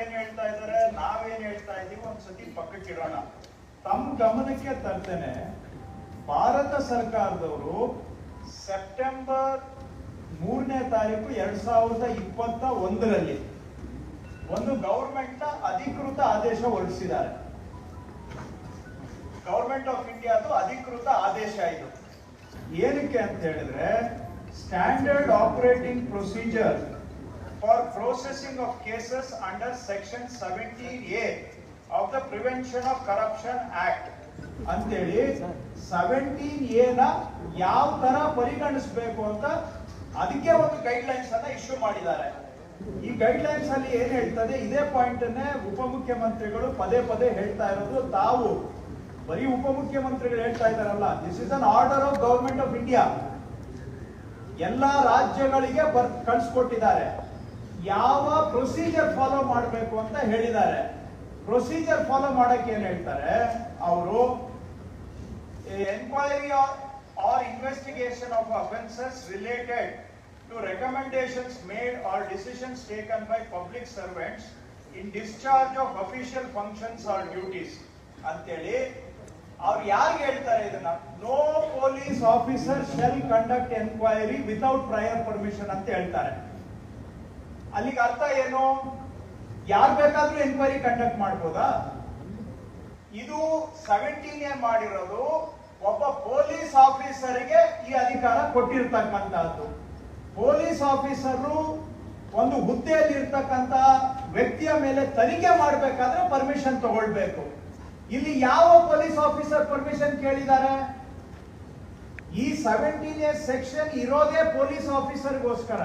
ಏನ್ ಹೇಳ್ತಾ ಇದ್ದಾರೆ? ನಾವೇನ್ ಹೇಳ್ತಾ ಇದೀವಿ ಒಂದ್ಸತಿ ಪಕ್ಕಕ್ಕೆ ಇಡೋಣ. ತಮ್ಮ ಗಮನಕ್ಕೆ ತರ್ತೇನೆ. ಭಾರತ ಸರ್ಕಾರದವರು ಸೆಪ್ಟೆಂಬರ್ ಮೂರನೇ ತಾರೀಕು ಎರಡ್ ಸಾವಿರದ ಇಪ್ಪತ್ತ ಒಂದರಲ್ಲಿ ಒಂದು ಗವರ್ಮೆಂಟ್ ಅಧಿಕೃತ ಆದೇಶ ಹೊರಡಿಸಿದ್ದಾರೆ. ಗೌರ್ಮೆಂಟ್ ಆಫ್ ಇಂಡಿಯಾದು ಅಧಿಕೃತ ಆದೇಶ ಇದು. ಏನಕ್ಕೆ ಅಂತ ಹೇಳಿದ್ರೆ, standard operating procedure processing of cases under section seventeen A of the prevention of corruption act ಅಂತೇಳಿ ಸೆವೆಂಟೀನ್ ಎ ನ ಯಾವ ತರ ಪರಿಗಣಿಸಬೇಕು ಅಂತ ಅದಕ್ಕೆ ಒಂದು ಗೈಡ್ ಲೈನ್ಸ್ ಅನ್ನ ಇಶ್ಯೂ ಮಾಡಿದ್ದಾರೆ. ಈ ಗೈಡ್ ಲೈನ್ಸ್ ಅಲ್ಲಿ ಏನ್ ಹೇಳ್ತದೆ, ಇದೇ ಪಾಯಿಂಟ್ ಅನ್ನೇ ಉಪಮುಖ್ಯಮಂತ್ರಿಗಳು ಪದೇ ಪದೇ ಹೇಳ್ತಾ ಇರೋದು ತಾವು. ಬರೀ ಉಪಮುಖ್ಯಮಂತ್ರಿಗಳು ಹೇಳ್ತಾ ಇದಾರಲ್ಲ this is an order of government of India ಎಲ್ಲಾ ರಾಜ್ಯಗಳಿಗೆ ಬರ್ ಕಳ್ಸಿಕೊಟ್ಟಿದ್ದಾರೆ. ಯಾವ ಪ್ರೊಸೀಜರ್ ಫಾಲೋ ಮಾಡಬೇಕು ಅಂತ ಹೇಳಿದ್ದಾರೆ. ಪ್ರೊಸೀಜರ್ ಫಾಲೋ ಮಾಡಕ್ಕೆ ಏನ್ ಹೇಳ್ತಾರೆ? ಅವರು enquiry or investigation of offences related to recommendations made or decisions taken by public servants in discharge of official functions or duties ಅಂತೇಳಿ, ಅವ್ರು ಯಾರಿಗೆ ಹೇಳ್ತಾರೆ ಇದನ್ನ? No police officer shall conduct enquiry without prior permission ಅಂತ ಹೇಳ್ತಾರೆ. ಅಲ್ಲಿಗೆ ಅರ್ಥ ಏನು? ಯಾರು ಬೇಕಾದ್ರೂ ಎನ್ಕ್ವೈರಿ ಕಂಡಕ್ಟ್ ಮಾಡ್ಬೋದಾ? ಇದು ಸೆವೆಂಟೀನ್ ಏನ್ ಮಾಡಿರೋದು ಒಬ್ಬ ಪೊಲೀಸ್ ಆಫೀಸರ್ಗೆ ಈ ಅಧಿಕಾರ ಕೊಟ್ಟಿರ್ತಕ್ಕಂತಹದ್ದು ಪೊಲೀಸ್ ಆಫೀಸರು ಒಂದು ಹುದ್ದೆಯಲ್ಲಿ ಇರ್ತಕ್ಕಂತ ವ್ಯಕ್ತಿಯ ಮೇಲೆ ತನಿಖೆ ಮಾಡಬೇಕಾದ್ರೆ ಪರ್ಮಿಷನ್ ತಗೊಳ್ಬೇಕು. ಇಲ್ಲಿ ಯಾವ ಪೊಲೀಸ್ ಆಫೀಸರ್ ಪರ್ಮಿಷನ್ ಕೇಳಿದ್ದಾರೆ? ಈ ಸೆವೆಂಟೀನ್ ಎ ಸೆಕ್ಷನ್ ಇರೋದೇ ಪೊಲೀಸ್ ಆಫೀಸರ್ಗೋಸ್ಕರ.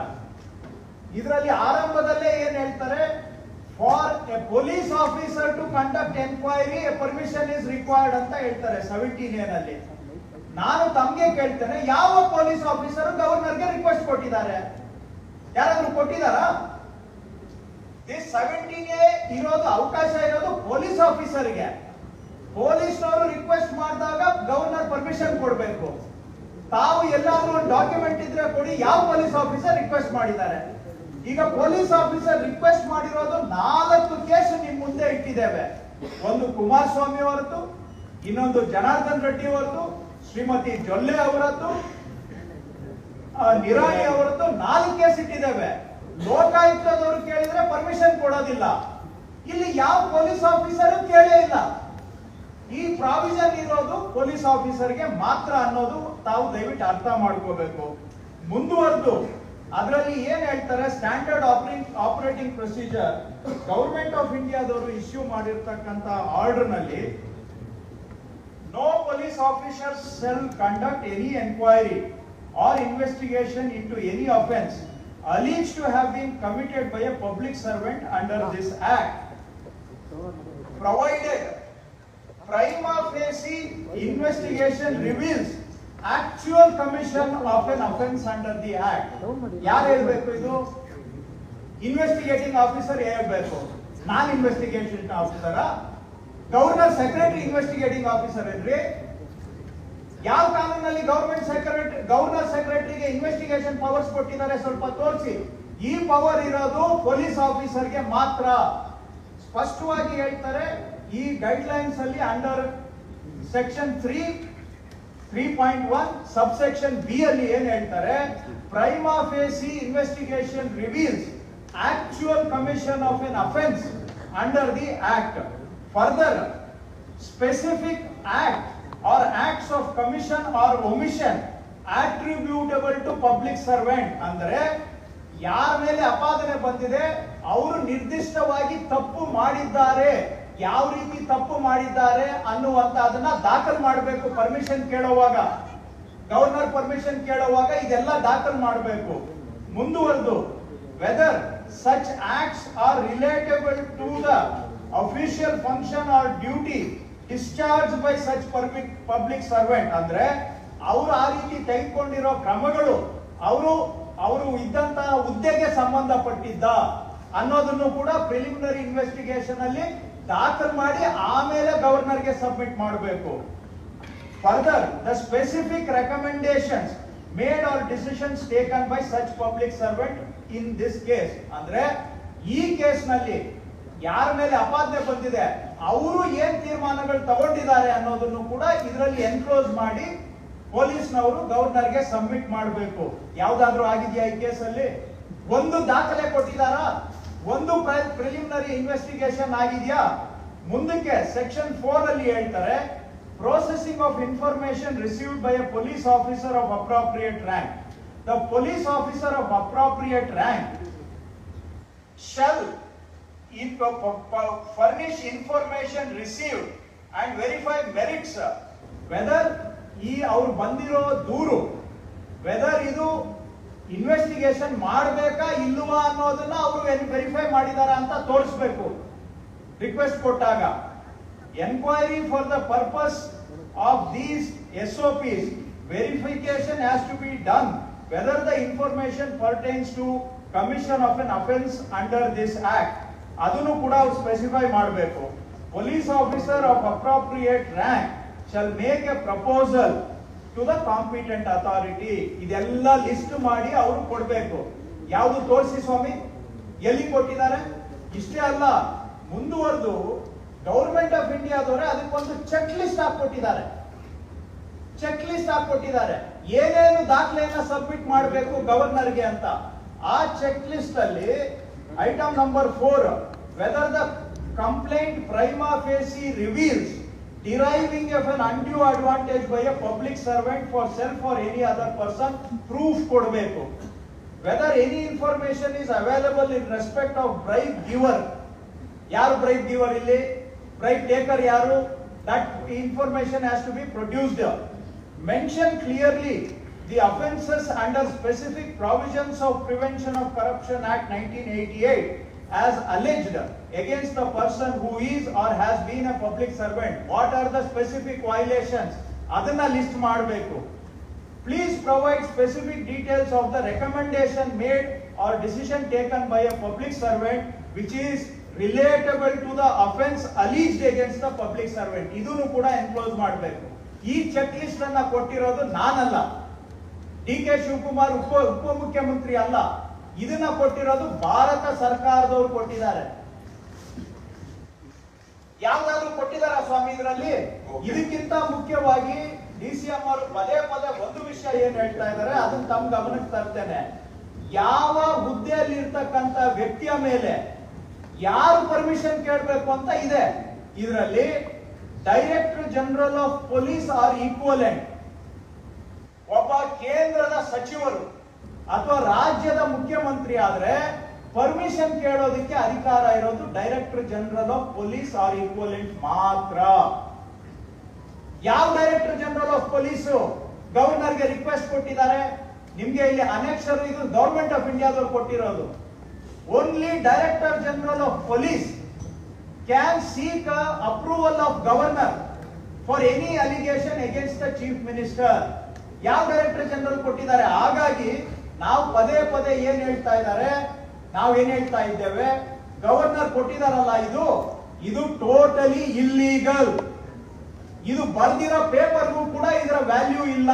ಇದರಲ್ಲಿ ಆರಂಭದಲ್ಲೇ ಏನ್ ಹೇಳ್ತಾರೆ? For a police officer to conduct enquiry a permission is required ಅಂತ ಹೇಳ್ತಾರೆ ಸೆವೆಂಟೀನ್ ಅಲ್ಲಿ ನಾನು ತಮ್ಗೆ ಕೇಳ್ತೇನೆ, ಯಾವ ಪೊಲೀಸ್ ಆಫೀಸರ್ ಗವರ್ನರ್ಗೆ ರಿಕ್ವೆಸ್ಟ್ ಕೊಟ್ಟಿದ್ದಾರೆ? ಯಾರಾದ್ರೂ ಕೊಟ್ಟಿದ್ದಾರಾ? ದಿಸ್ ಸೆವೆಂಟೀನ್ ಇರೋದು, ಅವಕಾಶ ಇರೋದು ಪೊಲೀಸ್ ಆಫೀಸರ್ಗೆ ಪೊಲೀಸ್ನವರು ರಿಕ್ವೆಸ್ಟ್ ಮಾಡಿದಾಗ ಗವರ್ನರ್ ಪರ್ಮಿಷನ್ ಕೊಡಬೇಕು. ತಾವು ಎಲ್ಲಾದ್ರೂ ಒಂದು ಡಾಕ್ಯುಮೆಂಟ್ ಇದ್ರೆ ಕೊಡಿ, ಯಾವ ಪೊಲೀಸ್ ಆಫೀಸರ್ ರಿಕ್ವೆಸ್ಟ್ ಮಾಡಿದ್ದಾರೆ? ಈಗ ಪೊಲೀಸ್ ಆಫೀಸರ್ ರಿಕ್ವೆಸ್ಟ್ ಮಾಡಿರೋದು ನಾಲ್ಕು ಕೇಸ್ ನಿಮ್ ಮುಂದೆ ಇಟ್ಟಿದ್ದೇವೆ. ಒಂದು ಕುಮಾರಸ್ವಾಮಿ ಅವರದ್ದು, ಇನ್ನೊಂದು ಜನಾರ್ದನ್ ರೆಡ್ಡಿ ಅವರದ್ದು, ಶ್ರೀಮತಿ ಜೊಲ್ಲೆ ಅವರದ್ದು ನಿರಾಣಿ ಅವರದ್ದು ನಾಲ್ಕು ಕೇಸ್ ಇಟ್ಟಿದ್ದೇವೆ. ಲೋಕಾಯುಕ್ತದವರು ಕೇಳಿದ್ರೆ ಪರ್ಮಿಷನ್ ಕೊಡೋದಿಲ್ಲ. ಇಲ್ಲಿ ಯಾವ ಪೊಲೀಸ್ ಆಫೀಸರ್ ಕೇಳೇ ಇಲ್ಲ. ಈ ಪ್ರಾವಿಷನ್ ಇರೋದು ಪೊಲೀಸ್ ಆಫೀಸರ್ಗೆ ಮಾತ್ರ ಅನ್ನೋದು ತಾವು ದಯವಿಟ್ಟು ಅರ್ಥ ಮಾಡ್ಕೋಬೇಕು. ಮುಂದುವರೆದು ಅದರಲ್ಲಿ ಏನ್ ಹೇಳ್ತಾರೆ? Standard operating operating procedure government of ಇಂಡಿಯಾದವರು ಇಶ್ಯೂ ಮಾಡಿರ್ತಕ್ಕಂತ ಆರ್ಡರ್ನಲ್ಲಿ no police officers shall conduct any enquiry or investigation into any offence alleged to have been committed by a public servant under this act. Provided prima facie investigation reveals actual commission of an offence under the act ಯಾರು ಹೇಳ್ಬೇಕು ಇದು? Investigating officer ಹೇಳ್ಬೇಕು? ನಾನ್ investigation ಆಫೀಸರ governor secretary investigating officer ಏನ್ರಿ? ಯಾವ ಕಾನೂನಲ್ಲಿ government secretary governor ಸೆಕ್ರೆಟರಿಗೆ ಇನ್ವೆಸ್ಟಿಗೇಷನ್ ಪವರ್ಸ್ ಕೊಟ್ಟಿದ್ದಾರೆ ಸ್ವಲ್ಪ ತೋರಿಸಿ. ಈ ಪವರ್ ಇರೋದು ಪೊಲೀಸ್ ಆಫೀಸರ್ಗೆ ಮಾತ್ರ. ಸ್ಪಷ್ಟವಾಗಿ ಹೇಳ್ತಾರೆ, ಈ ಗೈಡ್ ಲೈನ್ಸ್ ಅಲ್ಲಿ under section three three point one sub section B ಅಲ್ಲಿ ಏನ್ ಹೇಳ್ತಾರೆ? Prima facie investigation reveals actual commission of an offence under the act further specific act or acts of commission or omission attributable to public servant ಅಂದ್ರೆ ಯಾರ ಮೇಲೆ ಅಪಾದನೆ ಬಂದಿದೆ? ಅವರು ನಿರ್ದಿಷ್ಟವಾಗಿ ತಪ್ಪು ಮಾಡಿದ್ದಾರೆ. ಯಾವ ರೀತಿ ತಪ್ಪು ಮಾಡಿದ್ದಾರೆ ಅನ್ನುವಂತ ಅದನ್ನ ದಾಖಲು ಮಾಡಬೇಕು ಪರ್ಮಿಷನ್ ಕೇಳುವಾಗ. ಗವರ್ನರ್ ಪರ್ಮಿಷನ್ ಕೇಳುವಾಗ ಇದೆಲ್ಲ ದಾಖಲು ಮಾಡಬೇಕು. ಮುಂದುವರೆದು whether such acts are relatable to the official function or duty discharge by such public servant ಅಂದ್ರೆ, ಅವರು ಆ ರೀತಿ ತೆಗೆದುಕೊಂಡಿರೋ ಕ್ರಮಗಳು, ಅವರು ಅವರು ಇದ್ದಂತ ಹುದ್ದೆಗೆ ಸಂಬಂಧಪಟ್ಟಿದ್ದ ಅನ್ನೋದನ್ನು ಕೂಡ ಪ್ರಿಲಿಮಿನರಿ ಇನ್ವೆಸ್ಟಿಗೇಷನ್ ಅಲ್ಲಿ ದಾಖಲು ಮಾಡಿ ಆಮೇಲೆ ಗವರ್ನರ್ಗೆ ಸಬ್ಮಿಟ್ ಮಾಡಬೇಕು. Further the specific recommendations made or decisions taken by such public servant in this case ಅಂದ್ರೆ ಈ ಕೇಸ್ನಲ್ಲಿ ಯಾರ ಮೇಲೆ ಅಪಾದನೆ ಬಂದಿದೆ, ಅವರು ಏನ್ ತೀರ್ಮಾನಗಳು ತಗೊಂಡಿದ್ದಾರೆ ಅನ್ನೋದನ್ನು ಕೂಡ ಇದರಲ್ಲಿ ಎನ್ಕ್ಲೋಸ್ ಮಾಡಿ ಪೊಲೀಸ್ನವರು ಗವರ್ನರ್ಗೆ ಸಬ್ಮಿಟ್ ಮಾಡಬೇಕು. ಯಾವ್ದಾದ್ರು ಆಗಿದೆಯಾ ಈ ಕೇಸಲ್ಲಿ? ಒಂದು ದಾಖಲೆ ಕೊಟ್ಟಿದಾರಾ ಒಂದು ಪ್ರಿಲಿಮಿನರಿ ಇನ್ವೆಸ್ಟಿಗೇಷನ್ ಆಗಿದೆಯಾ? ಮುಂದಕ್ಕೆ ಸೆಕ್ಷನ್ ಫೋರ್ ಅಲ್ಲಿ ಹೇಳ್ತಾರೆ processing of information received by a police officer of appropriate rank the police officer of appropriate rank shall furnish information receive and verify merits whether ಈ ಅವ್ರು ಬಂದಿರೋ ದೂರು ವೆದರ್ ಇದು ಇನ್ವೆಸ್ಟಿಗೇಷನ್ ಮಾಡಬೇಕಾ ಇಲ್ಲವಾ ಅನ್ನೋದನ್ನ ಅವರು ವೆರಿಫೈ ಮಾಡಿದಾರ ಅಂತ ತೋರಿಸಬೇಕು. ರಿಕ್ವೆಸ್ಟ್ ಕೊಟ್ಟಾಗ enquiry for the purpose of these S O Ps verification has to be done whether the information pertains to commission of an offence under this act ಅದನ್ನು ಕೂಡ ಅವ್ರು ಸ್ಪೆಸಿಫೈ ಮಾಡಬೇಕು. Police officer of appropriate rank shall make a proposal to the competent authority ಇದೆಲ್ಲ list ಮಾಡಿ ಅವರು ಕೊಡಬೇಕು. ಯಾವುದು ತೋರಿಸಿ ಸ್ವಾಮಿ? ಎಲ್ಲಿ ಕೊಟ್ಟಿದ್ದಾರೆ? ಇಷ್ಟೇ ಅಲ್ಲ, ಮುಂದುವರೆದು ಗೌರ್ಮೆಂಟ್ ಆಫ್ ಇಂಡಿಯಾದವರೇ ಅದಕ್ಕೊಂದು ಚೆಕ್ ಲಿಸ್ಟ್ ಹಾಕೊಟ್ಟಿದ್ದಾರೆ ಚೆಕ್ ಲಿಸ್ಟ್ ಹಾಕೊಟ್ಟಿದ್ದಾರೆ ಏನೇನು ದಾಖಲೆಯನ್ನ ಸಬ್ಮಿಟ್ ಮಾಡಬೇಕು ಗವರ್ನರ್ಗೆ ಅಂತ. ಆ ಚೆಕ್ ಲಿಸ್ಟ್ ಅಲ್ಲಿ item number four whether the complaint prima facie reveals deriving of an undue advantage by a public servant for self or any other person proof ಕೊಡಬೇಕು whether any information is available in respect of bribe giver ಯಾರು bribe ಗಿವರ್ ಇಲ್ಲಿ bribe taker ಯಾರು that information has to be produced mention clearly the offences under specific provisions of prevention of corruption act nineteen eighty eight as alleged against the person who is or has been a public servant. What are the specific violations? ಅದನ್ನ list ಮಾಡಬೇಕು Please provide specific details of the recommendation made or decision taken by a public servant which is relatable to the offense alleged against the public servant. ಇದನ್ನು ಕೂಡ enclose ಮಾಡಬೇಕು ಈ check list ಅನ್ನ ಕೊಟ್ಟಿರೋದು ನಾನಲ್ಲ D K Shivakumar ಉಪ ಉಪಮುಖ್ಯಮಂತ್ರಿ ಅಲ್ಲ ಇದನ್ನ ಕೊಟ್ಟಿರೋದು ಭಾರತ ಸರ್ಕಾರದವರು ಕೊಟ್ಟಿದ್ದಾರೆ ಯಾವ್ದಾದ್ರು ಕೊಟ್ಟಿದಾರ ಸ್ವಾಮಿ ಇದರಲ್ಲಿ? ಇದಕ್ಕಿಂತ ಮುಖ್ಯವಾಗಿ ಡಿ ಸಿ ಎಂ ಅವರು ಪದೇ ಪದೇ ಒಂದು ವಿಷಯ ಏನ್ ಹೇಳ್ತಾ ಇದ್ದಾರೆ ಅದನ್ನ ತಮ್ಮ ಗಮನಕ್ಕೆ ತರ್ತೇನೆ. ಯಾವ ಹುದ್ದೆಯಲ್ಲಿ ಇರ್ತಕ್ಕಂತ ವ್ಯಕ್ತಿಯ ಮೇಲೆ ಯಾರು ಪರ್ಮಿಷನ್ ಕೇಳಬೇಕು ಅಂತ ಇದೆ. ಇದರಲ್ಲಿ director general of police or equivalent ಒಬ್ಬ ಕೇಂದ್ರದ ಸಚಿವರು ಅಥವಾ ರಾಜ್ಯದ ಮುಖ್ಯಮಂತ್ರಿ ಆದ್ರೆ ಪರ್ಮಿಷನ್ ಕೇಳೋದಕ್ಕೆ ಅಧಿಕಾರ ಇರೋದು director general of police or equivalent ಮಾತ್ರ. ಯಾವ ಡೈರೆಕ್ಟರ್ ಜನರಲ್ ಆಫ್ ಪೊಲೀಸ್ ಗವರ್ನರ್ಗೆ ರಿಕ್ವೆಸ್ಟ್ ಕೊಟ್ಟಿದ್ದಾರೆ. ನಿಮ್ಗೆ ಇಲ್ಲಿ ಅನೆಕ್ಷರ್ ಇದು ಗವರ್ಮೆಂಟ್ ಆಫ್ ಇಂಡಿಯಾದವ್ರು ಕೊಟ್ಟಿರೋದು. Only director general of police can seek approval of governor for any allegation against the chief minister ಯಾವ ಡೈರೆಕ್ಟರ್ ಜನರಲ್ ಕೊಟ್ಟಿದ್ದಾರೆ? ಹಾಗಾಗಿ ನಾವು ಪದೇ ಪದೇ ಏನ್ ಹೇಳ್ತಾ ಇದ್ದಾರೆ? ನಾವು ಏನ್ ಹೇಳ್ತಾ ಇದ್ದೇವೆ? ಗವರ್ನರ್ ಕೊಟ್ಟಿದಾರಲ್ಲ ಇದು? ಇದು ಟೋಟಲಿ ಇಲ್ಲೀಗಲ್ ಇದು ಬರ್ದಿರೋ ಪೇಪರ್ಗೂ ಕೂಡ ಇದರ ವ್ಯಾಲ್ಯೂ ಇಲ್ಲ.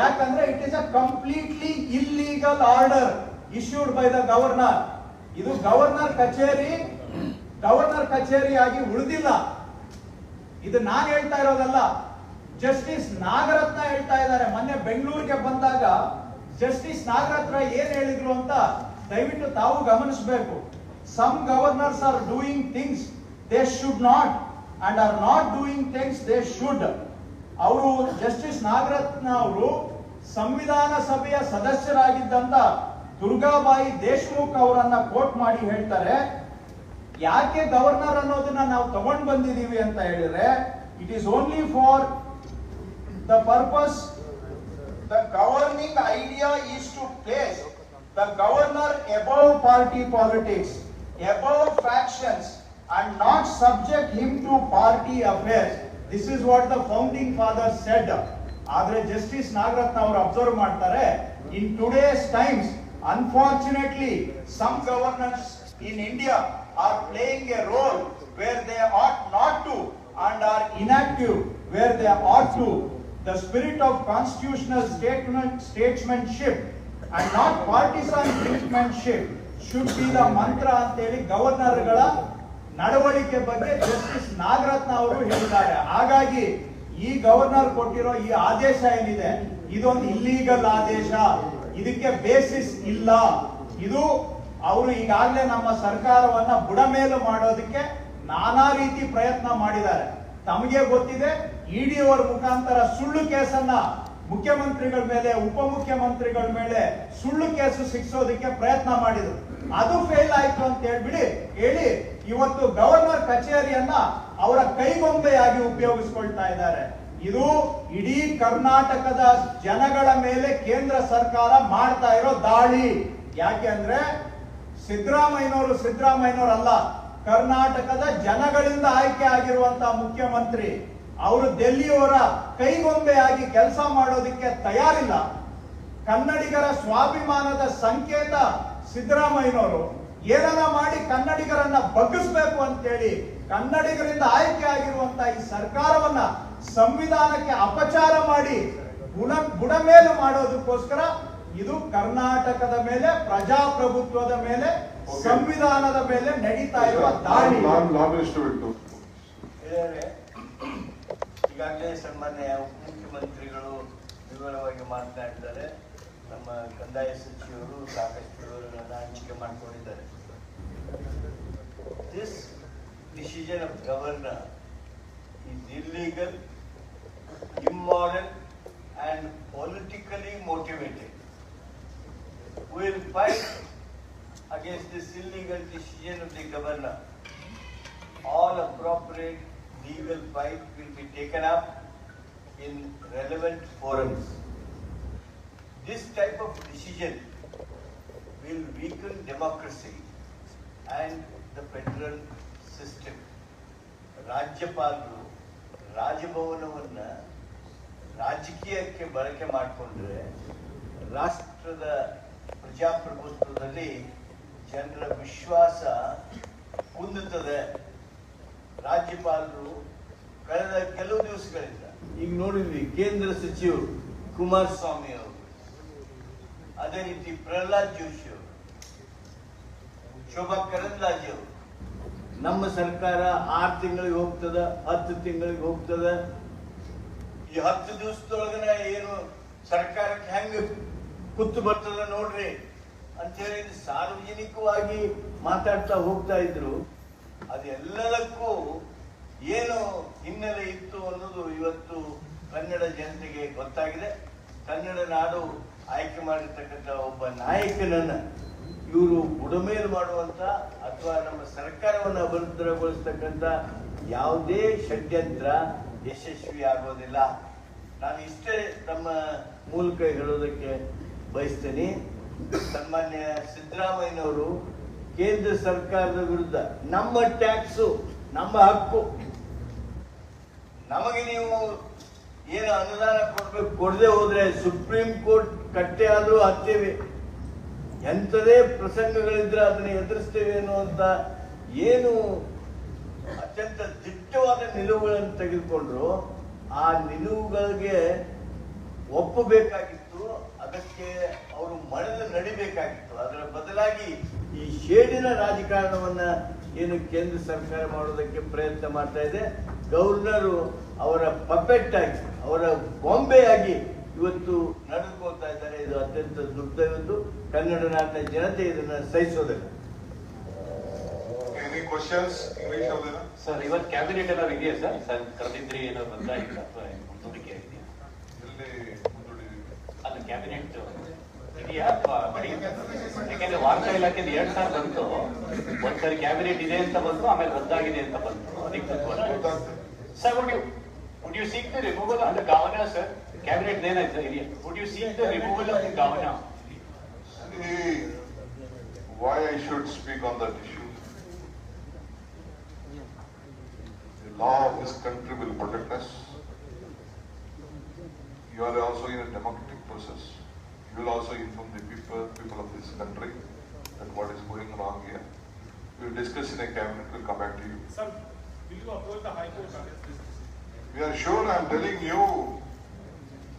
ಯಾಕಂದ್ರೆ it is a completely illegal order issued by the governor ಇದು ಗವರ್ನರ್ ಕಚೇರಿ ಗವರ್ನರ್ ಕಚೇರಿ ಆಗಿ ಉಳಿದಿಲ್ಲ. ಇದು ನಾನು ಹೇಳ್ತಾ ಇರೋದಲ್ಲ. ಜಸ್ಟಿಸ್ ನಾಗರತ್ನ ಹೇಳ್ತಾ ಇದ್ದಾರೆ. ಮೊನ್ನೆ ಬೆಂಗಳೂರಿಗೆ ಬಂದಾಗ ಜಸ್ಟಿಸ್ ನಾಗರತ್ನ ಏನ್ ಹೇಳಿದ್ರು ಅಂತ? ದಯವಿಟ್ಟು ತಾವು ಗಮನಿಸಬೇಕು. Some governors are doing things they should not and are not doing things they should ಅವರು ಜಸ್ಟಿಸ್ ನಾಗರತ್ನ ಅವರು ಸಂವಿಧಾನ ಸಭೆಯ ಸದಸ್ಯರಾಗಿದ್ದಂತ ದುರ್ಗಾಬಾಯಿ ದೇಶ್ಮುಖ್ ಅವರನ್ನ ಕೋಟ್ ಮಾಡಿ ಹೇಳ್ತಾರೆ, ಯಾಕೆ ಗವರ್ನರ್ ಅನ್ನೋದನ್ನ ನಾವು ತಗೊಂಡ್ ಬಂದಿದೀವಿ ಅಂತ ಹೇಳಿದ್ರೆ it is only for the purpose the governing idea is to place The governor above party politics above factions and not subject him to party affairs this is what the founding father said ಆದ್ರೆ justice Nagarathna ಅವರು observe ಮಾಡ್ತಾರೆ in today's times unfortunately some governors in India are playing a role where they ought not to and are inactive where they ought to. The spirit of constitutional statement, statesmanship and not partisan brinkmanship should be the mantra ಅಂತೇಳಿ ಗವರ್ನರ್ಗಳ ನಡವಳಿಕೆ ಬಗ್ಗೆ justice Nagarathna ಅವರು ಹೇಳಿದ್ದಾರೆ. ಹಾಗಾಗಿ ಈ governor ಕೊಟ್ಟಿರೋ ಈ ಆದೇಶ ಏನಿದೆ? ಇದೊಂದು ಇಲ್ಲೀಗಲ್ ಆದೇಶ. ಇದಕ್ಕೆ ಬೇಸಿಸ್ ಇಲ್ಲ. ಇದು ಅವರು ಈಗಾಗಲೇ ನಮ್ಮ ಸರ್ಕಾರವನ್ನ ಬುಡಮೇಲು ಮಾಡೋದಕ್ಕೆ ನಾನಾ ರೀತಿ ಪ್ರಯತ್ನ ಮಾಡಿದ್ದಾರೆ. ತಮಗೆ ಗೊತ್ತಿದೆ ಇಡಿಯವರ ಮುಖಾಂತರ ಸುಳ್ಳು ಕೇಸನ್ನ ಮುಖ್ಯಮಂತ್ರಿಗಳ ಮೇಲೆ, ಉಪಮುಖ್ಯಮಂತ್ರಿಗಳ ಮೇಲೆ ಸುಳ್ಳು ಕೇಸು ಸಿಕ್ಸೋದಕ್ಕೆ ಪ್ರಯತ್ನ ಮಾಡಿದ್ರು. ಅದು ಫೇಲ್ ಆಯ್ತು ಅಂತ ಹೇಳ್ಬಿಡಿ. ಹೇಳಿ, ಇವತ್ತು ಗವರ್ನರ್ ಕಚೇರಿಯನ್ನ ಅವರ ಕೈಗೊಂಬೆಯಾಗಿ ಉಪಯೋಗಿಸ್ಕೊಳ್ತಾ ಇದ್ದಾರೆ. ಇದು ಇಡೀ ಕರ್ನಾಟಕದ ಜನಗಳ ಮೇಲೆ ಕೇಂದ್ರ ಸರ್ಕಾರ ಮಾಡ್ತಾ ಇರೋ ದಾಳಿ. ಯಾಕೆ ಅಂದ್ರೆ, ಸಿದ್ದರಾಮಯ್ಯನವರು ಸಿದ್ದರಾಮಯ್ಯನವರಲ್ಲ, ಕರ್ನಾಟಕದ ಜನಗಳಿಂದ ಆಯ್ಕೆ ಆಗಿರುವಂತಹ ಮುಖ್ಯಮಂತ್ರಿ. ಅವರು ದೆಲ್ಲಿಯವರ ಕೈಗೊಂಬೆಯಾಗಿ ಕೆಲಸ ಮಾಡೋದಕ್ಕೆ ತಯಾರಿಲ್ಲ. ಕನ್ನಡಿಗರ ಸ್ವಾಭಿಮಾನದ ಸಂಕೇತ ಸಿದ್ದರಾಮಯ್ಯನವರು ಏನನ್ನ ಮಾಡಿ ಕನ್ನಡಿಗರನ್ನ ಬಗ್ಗಿಸ್ಬೇಕು ಅಂತೇಳಿ ಕನ್ನಡಿಗರಿಂದ ಆಯ್ಕೆ ಆಗಿರುವಂತಹ ಈ ಸರ್ಕಾರವನ್ನ ಸಂವಿಧಾನಕ್ಕೆ ಅಪಚಾರ ಮಾಡಿ ಗುಣ ಬುಡಮೇಲು ಮಾಡೋದಕ್ಕೋಸ್ಕರ ಇದು ಕರ್ನಾಟಕದ ಮೇಲೆ ಪ್ರಜಾಪ್ರಭುತ್ವದ ಮೇಲೆ ಸಂವಿಧಾನದ ಮೇಲೆ ನಡೀತಾ ಇರುವ ದಾಳಿ ಲಾ ಮಿನಿಸ್ಟರ್ ಬಿಟ್ಟು ಹೇಳಿದರೆ ಈಗಾಗಲೇ ಸನ್ಮಾನ್ಯ ಉಪಮುಖ್ಯಮಂತ್ರಿಗಳು ವಿವರವಾಗಿ ಮಾತನಾಡಿದ್ದಾರೆ ನಮ್ಮ ಕಂದಾಯ ಸಚಿವರು ಸಾಕಷ್ಟು ವಿವರಗಳನ್ನು ಹಂಚಿಕೆ ಮಾಡಿಕೊಂಡಿದ್ದಾರೆ this decision of governor is illegal immoral and politically motivated. We will fight against this illegal decision of the governor. All legal fight will be taken up in relevant forums. This type of decision will weaken democracy and the federal system. ರಾಜ್ಯಪಾಲರು ರಾಜಭವನವನ್ನ ರಾಜಕೀಯಕ್ಕೆ ಬಳಕೆ ಮಾಡಿಕೊಂಡ್ರೆ ರಾಷ್ಟ್ರದ ಪ್ರಜಾಪ್ರಭುತ್ವದಲ್ಲಿ ಜನರ ವಿಶ್ವಾಸ ಕುಂದುತ್ತದೆ ರಾಜ್ಯಪಾಲರು ಕಳೆದ ಕೆಲವು ದಿವಸಗಳಿಂದ. ಈಗ ನೋಡಿದ್ವಿ ಕೇಂದ್ರ ಸಚಿವರು ಕುಮಾರಸ್ವಾಮಿ ಅವರು. ಅದೇ ರೀತಿ ಪ್ರಹ್ಲಾದ್ ಜೋಶಿ ಅವರು ಶೋಭಾ ಕರಂದ್ಲಾಜೆ ಅವರು. ನಮ್ಮ ಸರ್ಕಾರ ಆರು ತಿಂಗಳಿಗೆ ಹೋಗ್ತದ ಹತ್ತು ತಿಂಗಳಿಗೆ ಹೋಗ್ತದ. ಈ ಹತ್ತು ದಿವಸದೊಳಗನ ಏನು ಸರ್ಕಾರಕ್ಕೆ ಹೆಂಗ ಕುತ್ತು ಬರ್ತದ ನೋಡ್ರಿ. ಅಂತ ಹೇಳಿ ಸಾರ್ವಜನಿಕವಾಗಿ ಮಾತಾಡ್ತಾ ಹೋಗ್ತಾ ಇದ್ರು. ಅದೆಲ್ಲದಕ್ಕೂ ಏನು ಹಿನ್ನೆಲೆ ಇತ್ತು ಅನ್ನೋದು ಇವತ್ತು ಕನ್ನಡ ಜನತೆಗೆ ಗೊತ್ತಾಗಿದೆ. ಕನ್ನಡ ನಾಡು ಆಯ್ಕೆ ಮಾಡಿರ್ತಕ್ಕಂಥ ಒಬ್ಬ ನಾಯಕನನ್ನ ಇವರು ಬುಡಮೇಲು ಮಾಡುವಂತ ಅಥವಾ ನಮ್ಮ ಸರ್ಕಾರವನ್ನು ಅಭದ್ರಗೊಳಿಸ್ತಕ್ಕಂಥ ಯಾವುದೇ ಷಡ್ಯಂತ್ರ ಯಶಸ್ವಿ ಆಗೋದಿಲ್ಲ. ನಾನು ಇಷ್ಟೇ ತಮ್ಮ ಮೂಲಕ ಹೇಳೋದಕ್ಕೆ ಬಯಸ್ತೇನೆ. ಸನ್ಮಾನ್ಯ ಸಿದ್ದರಾಮಯ್ಯನವರು ಕೇಂದ್ರ ಸರ್ಕಾರದ ವಿರುದ್ಧ ನಮ್ಮ ಟ್ಯಾಕ್ಸು, ನಮ್ಮ ಹಕ್ಕು. ನಮಗೆ ನೀವು ಏನು ಅನುದಾನ ಕೊಡ್ಬೇಕು, ಕೊಡದೆ ಹೋದ್ರೆ ಸುಪ್ರೀಂ ಕೋರ್ಟ್ ಕಟ್ಟೆ ಆದರೂ ಹತ್ತೇವೆ ಎಂಥದೇ ಪ್ರಸಂಗಗಳಿದ್ರೆ ಅದನ್ನ ಎದುರಿಸ್ತೇವೆ ಅನ್ನುವಂತ ಏನು ಅತ್ಯಂತ ದಿಟ್ಟವಾದ ನಿಲುವುಗಳನ್ನು ತೆಗೆದುಕೊಂಡ್ರು, ಆ ನಿಲುವುಗಳಿಗೆ ಒಪ್ಪಬೇಕಾಗಿತ್ತು, ಅದಕ್ಕೆ ಅವರು ಮಳೆದು ನಡಿಬೇಕಾಗಿತ್ತು. ಅದರ ಬದಲಾಗಿ ಈ ಶೇಡಿನ ರಾಜಕಾರಣವನ್ನ ಏನು ಕೇಂದ್ರ ಸರ್ಕಾರ ಮಾಡೋದಕ್ಕೆ ಪ್ರಯತ್ನ ಮಾಡ್ತಾ ಇದೆ. ಗವರ್ನರು ಅವರ ಪಪೆಟ್ ಆಗಿ ಅವರ ಬೊಂಬೆಯಾಗಿ ಇವತ್ತು ನಡೆದುಕೊಳ್ತಾ ಇದ್ದಾರೆ. ಇದು ಅತ್ಯಂತ ದುರ್ದೈವದ್ದು. ಕನ್ನಡ ನಾಡಿನ ಜನತೆ ಇದನ್ನ ಸಹಿಸೋದಿಲ್ಲ. ಸರ್ ಇವತ್ತು ಕ್ಯಾಬಿನೆಟ್ ಏನಾದ್ರು ಇದೆಯಾ ಸರ್ ಸರ್ ಕರೆದಿದ್ರಿ ಏನಾದ್ರು ಬಂದಾಗಿಲ್ಲ ಅಥವಾ ಮುಂದೂಡಿಕೆ ಇದೆಯಾ ಅಲ್ಲ ಕ್ಯಾಬಿನೆಟ್ ಇದೆಯಾ ಅಥವಾ ಬರೀ ಯಾಕೆಂದ್ರೆ ವಾರ್ತಾ ಇಲಾಖೆದು ಎರಡ್ ಸಾವಿರ ಬಂತು ಒಂದ್ಸರಿ ಕ್ಯಾಬಿನೆಟ್ ಇದೆ ಅಂತ ಬಂತು ಆಮೇಲೆ ರದ್ದಾಗಿದೆ ಅಂತ ಬಂತು ಅಧಿಕೃತವಾಗಿ ಗೊತ್ತಾಗ್ತದೆ sir would you would you seek the removal of the governor sir cabinet ಏನಾಯ್ತು ಸರ್ ಇದೆಯಾ would you seek the removal of the governor See, why I should speak on that issue? The law of this country will protect us. You are also in a democratic process. You will also inform the people, people of this country that what is going wrong here. We will discuss in a cabinet, we'll come back to you. Sir, will you approach the High Court against this? We are sure, I am telling you,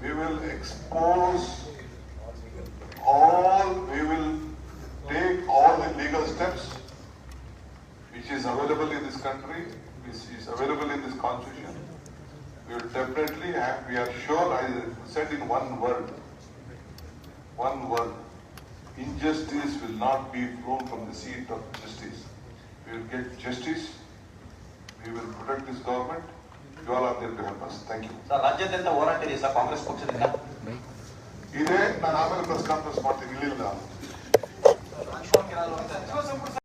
we will expose all, we will take all the legal steps which which is available in this country, which is available in this constitution. We will definitely have, we are sure, I said in one word, one word, injustice will not be flown from the seat of justice. We will get justice, we will protect this government, you all are there to help us, thank you. Sir ರಾಜ್ಯಾದ್ಯಂತ ಹೋರಾಟ ಇದೆ sir Congress ಪಕ್ಷದಿಂದ ಇದೇ ನಾನು ಆಮೇಲೆ press conference ಮಾಡ್ತೀನಿ ಇಲ್ಲಿಲ್ಲ